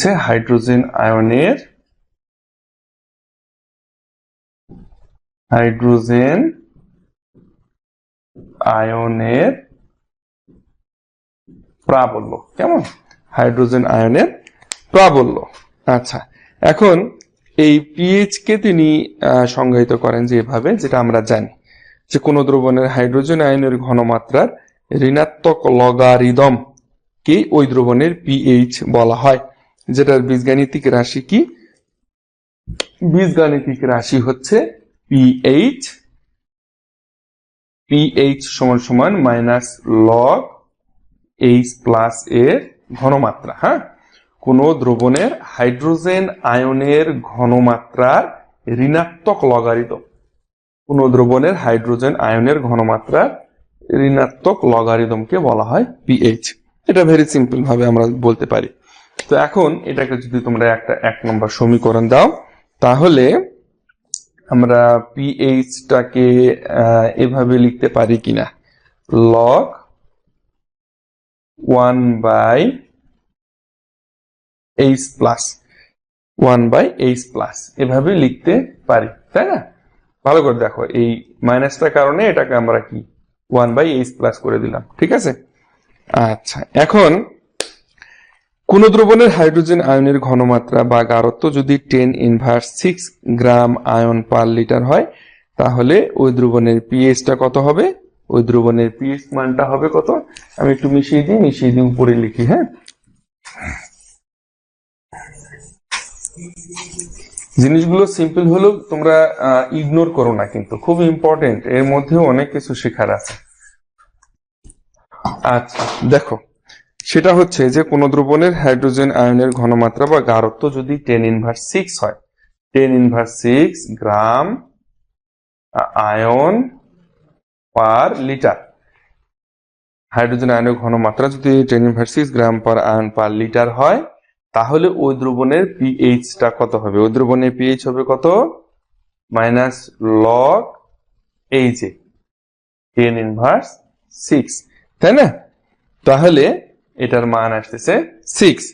হচ্ছে হাইড্রোজেন আয়নের হাইড্রোজেন আয়নের প্রাবল্য। কেমন? হাইড্রোজেন আয়নের প্রাবল্য। আচ্ছা এখন এই পিএইচ কে তিনি সংজ্ঞায়িত করেন যে এভাবে, যেটা আমরা জানি যে কোন দ্রবণের হাইড্রোজেন আয়নের ঘনমাত্রার ঋণাত্মক লগারিদম কে ওই দ্রবণের পিএইচ বলা হয়। যেটার বীজগাণিতিক রাশি কি? বীজগাণিতিক রাশি হচ্ছে পিএইচ পিএইচ সমান সমান মাইনাস লগ এইচ প্লাস এর ঘনমাত্রা হ্যাঁ? কোন দ্রবণের হাইড্রোজেন আয়নের ঘনমাত্রার ঋণাত্মক লগারিদম কোন দ্রবণের হাইড্রোজেন আয়নের ঘনমাত্রার ঋণাত্মক লগারিদমকে বলা হয় পিএইচ এটা ভেরি সিম্পল ভাবে আমরা বলতে পারি। তো এখন এটাকে যদি তোমরা একটা, এক নম্বর সমীকরণ দাও, তাহলে আমরা পিএইচটাকে এভাবে লিখতে পারি কিনা? Log one by H plus one by H plus এভাবে লিখতে পারি, তাই না? ভালো করে দেখো, এই মাইনাসটার কারণে এটাকে আমরা কি ওয়ান বাই এইচ প্লাস করে দিলাম, ঠিক আছে? আচ্ছা এখন কোন দ্রবণের হাইড্রোজেন আয়নের ঘনমাত্রা বা গাঢ়ত্ব যদি ten inverse six gram ion per litre হয়, তাহলে ওই দ্রবণের পিএইচটা কত হবে? ওই দ্রবণের পিএইচ মানটা হবে কত? আমি একটু মিশিয়ে দিই মিশিয়ে দিই উপরে লিখি হ্যাঁ? জিনিসগুলো সিম্পল হলেও তোমরা ইগনোর করো না কিন্তু, খুব ইম্পর্টেন্ট এর মধ্যেও অনেক কিছু শেখার আছে। আচ্ছা দেখো সেটা হচ্ছে যে কোন দ্রবণের হাইড্রোজেন আয়নের ঘনমাত্রা বা গাঢ়ত্ব যদি টেন ইনভার্স সিক্স হয়। Ten inverse six gram ion per litre hydrogen আয়নের ঘনমাত্রা যদি ten inverse six gram per ion per litre হয়, তাহলে ওই দ্রবণের পিএইচটা কত হবে? ওই দ্রবণের পিএইচ হবে কত? Minus log H A ten inverse six তাই না? তাহলে এটার মান আসতেছে সিক্স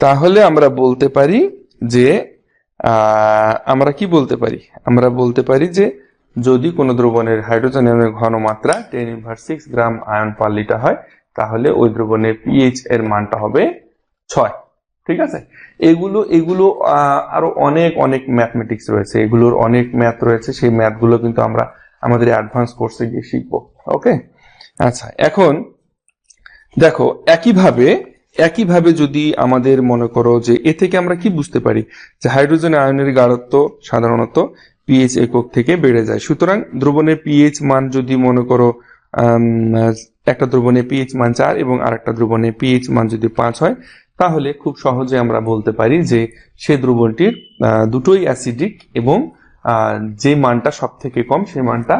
তাহলে আমরা বলতে পারি যে আমরা কি বলতে পারি? আমরা বলতে পারি যে, যদি কোনো দ্রবণের হাইড্রোজেন আয়নের ঘনমাত্রা ten inverse six gram ion per litre হয়, তাহলে ওই দ্রবণের পিএইচ এর মানটা হবে ছয়। ঠিক আছে? এগুলো এগুলো আরও অনেক অনেক ম্যাথমেটিক্স রয়েছে। এগুলোর অনেক ম্যাথ রয়েছে। সেই ম্যাথগুলো কিন্তু আমরা আমাদের অ্যাডভান্স কোর্সে গিয়ে শিখব। ওকে আচ্ছা এখন দেখো, একইভাবে একইভাবে যদি আমাদের মনে করো যে এ থেকে আমরা কি বুঝতে পারি? যে হাইড্রোজেন আয়নের গাঢ়ত্ব সাধারণত পিএইচ একক থেকে বেড়ে যায়। সুতরাং দ্রবণের পিএইচ মান যদি মনে করো একটা দ্রবণের পিএইচ মান চার এবং আরেকটা দ্রবণের পিএইচ মান যদি পাঁচ হয়, তাহলে খুব সহজে আমরা বলতে পারি যে সে দ্রবণটির দুটোই অ্যাসিডিক এবং যে মানটা সব থেকে কম সে মানটা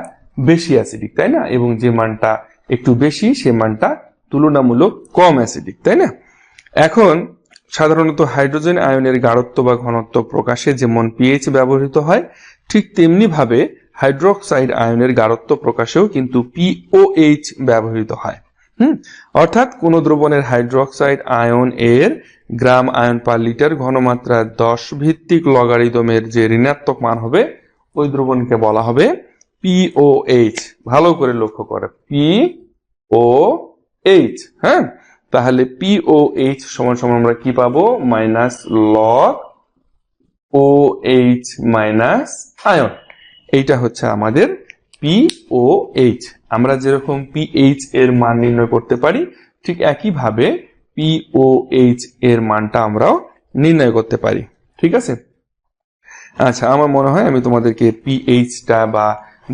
বেশি অ্যাসিডিক তাই না? এবং যে মানটা একটু বেশি সে মানটা তুলনামূলক কম অ্যাসিডিক, তাই না? এখন সাধারণত হাইড্রোজেন আয়নের গাঢ়ত্ব বা ঘনত্ব প্রকাশে যেমন পিএইচ ব্যবহৃত হয়, ঠিক তেমনি ভাবে হাইড্রোক্সাইড আয়নের গাঢ়ত্ব প্রকাশেও কিন্তু পিওএইচ ব্যবহৃত হয়। হুম? অর্থাৎ কোন দ্রবণের হাইড্রোক্সাইড আয়ন এর গ্রাম আয়ন পার লিটার ঘনমাত্রা দশ ভিত্তিক লগারিদমের যে ঋণাত্মক মান হবে, ওই দ্রবণকে বলা হবে পিওএইচ ভালো করে লক্ষ্য করে, পি ও এইচ হ্যাঁ? তাহলে পিওএইচ সমান সমান আমরা কি পাবো? Minus log O H minus ion এইটা হচ্ছে আমাদের পিওএইচ আমরা যেরকম পিএইচ এর মান নির্ণয় করতে পারি, ঠিক একইভাবে পিওএইচ এর মানটা আমরাও নির্ণয় করতে পারি, ঠিক আছে? আচ্ছা আমার মনে হয় আমি তোমাদেরকে পিএইচটা বা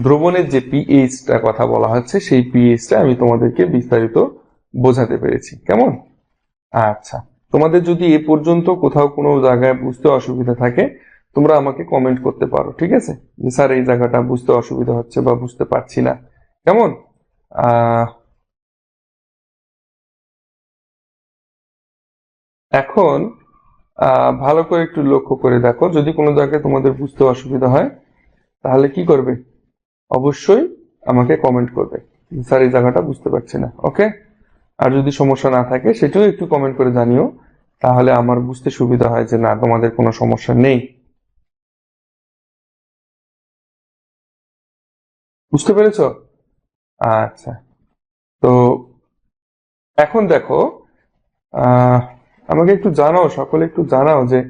দ্রবণের যে পিএইচটা কথা বলা হচ্ছে, সেই পিএইচটা আমি তোমাদেরকে বিস্তারিত বোঝাতে পেরেছি। কেমন? আচ্ছা। তোমাদের যদি এ পর্যন্ত কোথাও কোনো জায়গায় বুঝতে অসুবিধা থাকে, তোমরা আমাকে কমেন্ট করতে পারো, ঠিক আছে? যে, স্যার, এই জায়গাটা বুঝতে অসুবিধা হচ্ছে বা বুঝতে পারছি না। কেমন? এখন ভালো করে একটু লক্ষ্য করে দেখো। যদি কোনো জায়গায় তোমাদের বুঝতে অসুবিধা হয়, তাহলে কি করবে? অবশ্যই আমাকে কমেন্ট করবে স্যার, এই জায়গাটা বুঝতে পারছি না। ওকে আর যদি সমস্যা না থাকে, সেটাও একটু কমেন্ট করে জানিও। তাহলে আমার বুঝতে সুবিধা হয় যে, না, তোমাদের কোনো সমস্যা নেই। বুঝতে পেরেছ? আচ্ছা। তো এখন দেখো আমাকে একটু জানাও, সকলে একটু জানাও যে,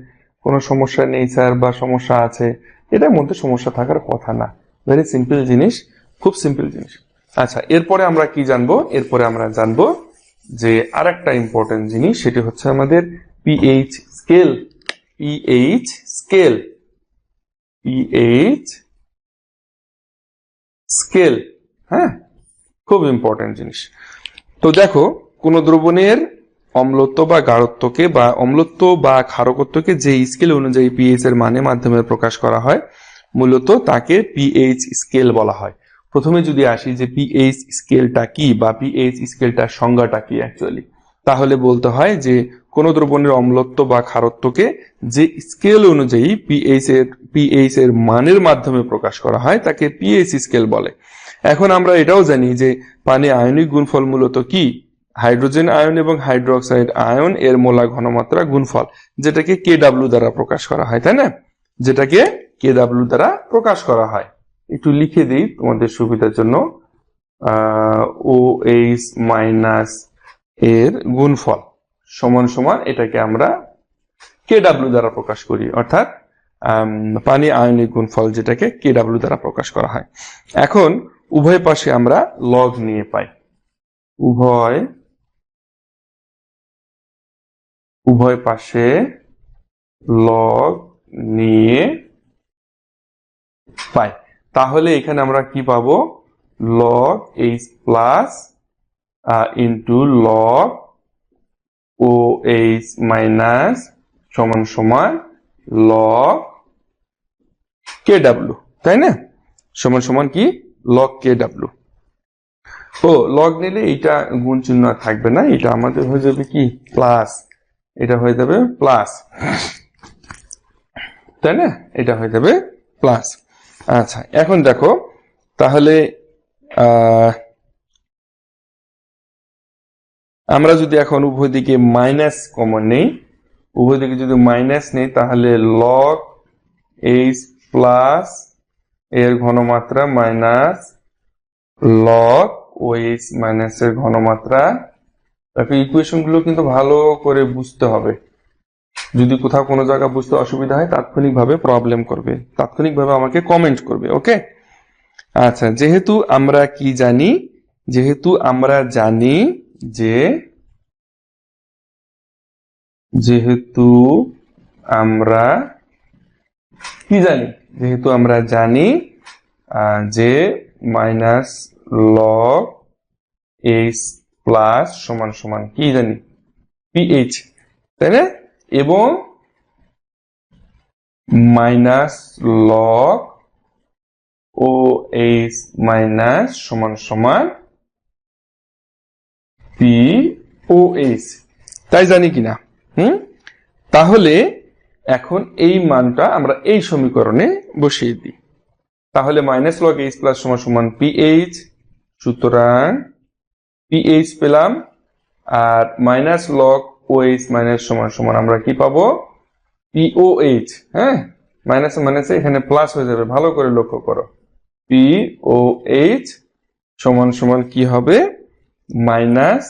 কোনো সমস্যা নেই স্যার বা সমস্যা আছে। এটার মধ্যে সমস্যা থাকার কথা না। ভেরি সিম্পল জিনিস, খুব সিম্পল জিনিস। আচ্ছা এরপরে আমরা কি জানব? এরপরে আমরা জানব যে আরেকটা ইম্পর্টেন্ট জিনিস, সেটি হচ্ছে আমাদের pH scale pH scale pH scale হ্যাঁ? খুব ইম্পর্টেন্ট জিনিস। তো দেখো, কোন দ্রবণের অম্লত্ব বা গাঢ়ত্বকে বা অম্লত্ব বা ক্ষারকত্বকে যে স্কেল অনুযায়ী পিএইচ এর মানে মাধ্যমে প্রকাশ করা হয়, মূলত তাকে পিএইচ স্কেল বলা হয়। প্রথমে যদি আসি যে পিএইচ স্কেলটা কি বা পিএইচ স্কেলটার সংজ্ঞাটা কি অ্যাকচুয়ালি তাহলে বলতে হয় যে কোন দ্রবণের অম্লত্ব বা ক্ষারত্বকে যে স্কেল অনুযায়ী পিএইচ এর পিএইচ এর মানের মাধ্যমে প্রকাশ করা হয়, তাকে পিএইচ স্কেল বলে। এখন আমরা এটাও জানি যে পানি আয়নিক গুণফল মূলত কি? হাইড্রোজেন আয়ন এবং হাইড্রোক্সাইড আয়ন এর মোলা ঘনমাত্রা গুণফল, যেটাকে কে দ্বারা প্রকাশ করা হয়, তাই না? যেটাকে কে দ্বারা প্রকাশ করা হয়। একটু লিখে দিই তোমাদের সুবিধার জন্য। ও এইচ মাইনাস এর গুণফল সমান সমান এটাকে আমরা কে ডাব্লিউ দ্বারা প্রকাশ করি। অর্থাৎ পানি আয়নিক গুণফল যেটাকে কে ডাব্লিউ দ্বারা প্রকাশ করা হয়। এখন উভয় পাশে আমরা লগ নিয়ে পাই। উভয় উভয় পাশে লগ নিয়ে পাই। তাহলে এখানে আমরা কি পাবো? Log H plus into log O H minus সমান সমান লগ কে ডাব্লু তাই না? সমান সমান কি? লগ কে ডাব্লু ও লগ নিলে এটা গুণ চিহ্ন থাকবে না, এটা আমাদের হয়ে যাবে কি? প্লাস এটা হয়ে যাবে প্লাস তাই না? এটা হয়ে যাবে প্লাস আচ্ছা এখন দেখো, তাহলে আমরা যদি এখন উভয় দিকে মাইনাস কমন নেই, উভয় দিকে যদি মাইনাস নেই, তাহলে লগ এইচ প্লাস এর ঘনমাত্রা মাইনাস লগ ওএইচ মাইনাস এর ঘনমাত্রা, দেখো ইকুয়েশনগুলো কিন্তু ভালো করে বুঝতে হবে। যদি কোথাও কোনো জায়গা বুঝতে অসুবিধা হয়, তাৎক্ষণিকভাবে প্রবলেম করবে। তাৎক্ষণিকভাবে আমাকে কমেন্ট করবে ওকে আচ্ছা যেহেতু আমরা কি জানি? যেহেতু আমরা জানি যে, যেহেতু আমরা কি জানি? যেহেতু আমরা জানি যে মাইনাস লগ এইচ প্লাস সমান সমান কি জানি? পিএইচ তাই না? এবং minus log O H minus সমান সমান পি ও এইচ। তাই জানি কিনা হুম? তাহলে এখন এই মানটা আমরা এই সমীকরণে বসিয়ে দিই। তাহলে মাইনাস লগ এইচ প্লাস সমান সমান পিএইচ সুতরাং পিএইচ পেলাম, আর মাইনাস লগ ওএইচ মাইনাস সমান সমান, আমরা কি পাবো? পিওএইচ হ্যাঁ? মাইনাস মাইনাসে এখানে প্লাস হয়ে যাবে, ভালো করে লক্ষ্য করো। পিওএইচ সমান সমান কি হবে? মাইনাস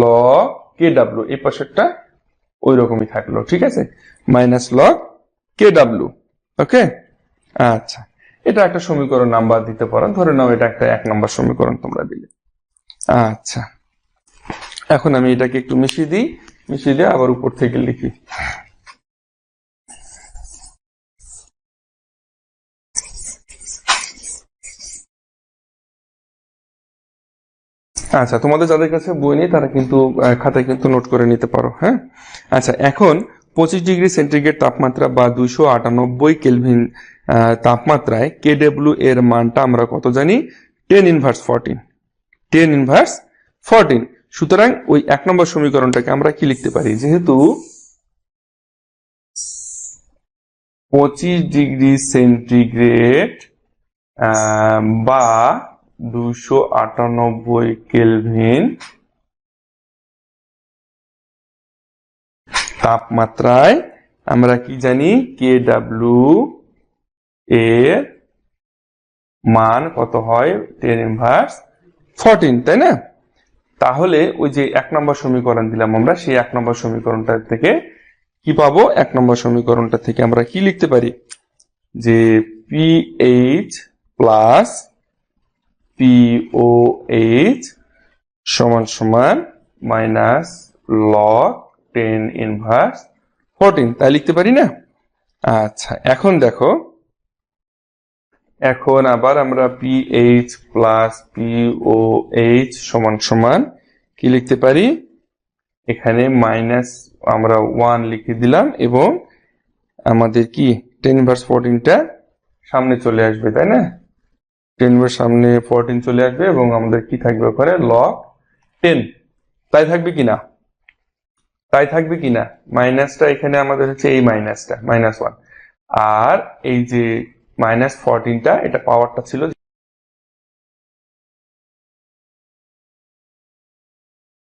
ল কে ডাব্লু এই পাশেরটা ওই রকমই থাকল, ঠিক আছে? Minus log K W okay আচ্ছা এটা একটা সমীকরণ নাম্বার দিতে পারো ধরে নাও এটা একটা এক নম্বর সমীকরণ তোমরা দিলে। আচ্ছা। এখন আমি এটাকে একটু মিশিয়ে দিই, মিশিয়ে দিয়ে আবার উপর থেকে লিখি। আচ্ছা তোমাদের যাদের কাছে বই নেই, তারা কিন্তু খাতায় কিন্তু নোট করে নিতে পারো হ্যাঁ? আচ্ছা এখন পঁচিশ ডিগ্রি সেন্টিগ্রেড তাপমাত্রা বা দুইশো আটানব্বই কেলভিন তাপমাত্রায় কে ডব্লিউ এর মানটা আমরা কত জানি? Ten inverse fourteen. Ten inverse fourteen. সুতরাং ওই এক নম্বর সমীকরণটাকে আমরা কি লিখতে পারি? যেহেতু পঁচিশ ডিগ্রি সেন্টিগ্রেড বা দুশো আটানব্বই কেলভিন তাপমাত্রায় আমরা কি জানি? কে ডাব্লিউ এর মান কত হয়? টেন ইনভার্স ফোরটিন তাই না? তাহলে ওই যে এক নম্বর সমীকরণ দিলাম আমরা, সেই এক নম্বর সমীকরণটা থেকে কি পাবো? এক নম্বর সমীকরণটা থেকে আমরা কি লিখতে পারি? যে পিএইচ প্লাস পিওএইচ সমান সমান minus log ten inverse fourteen তাই লিখতে পারি না? আচ্ছা এখন দেখো এখন আবার আমরা pH plus P O H সমান সমান কি লিখতে পারি? এখানে মাইনাস আমরা ওয়ান লিখে দিলাম এবং আমাদের কি? টেন ইনভার্স ফোরটিনটা সামনে চলে আসবে, তাই না? টেন ভার্স সামনে ফোরটিন চলে আসবে এবং আমাদের কি থাকবে ওখানে? লগ টেন তাই থাকবে কিনা তাই থাকবে কিনা মাইনাসটা এখানে আমাদের হচ্ছে এই মাইনাসটা মাইনাস ওয়ান আর এই যে মাইনাস ফোরটিনটা এটা পাওয়ারটা ছিল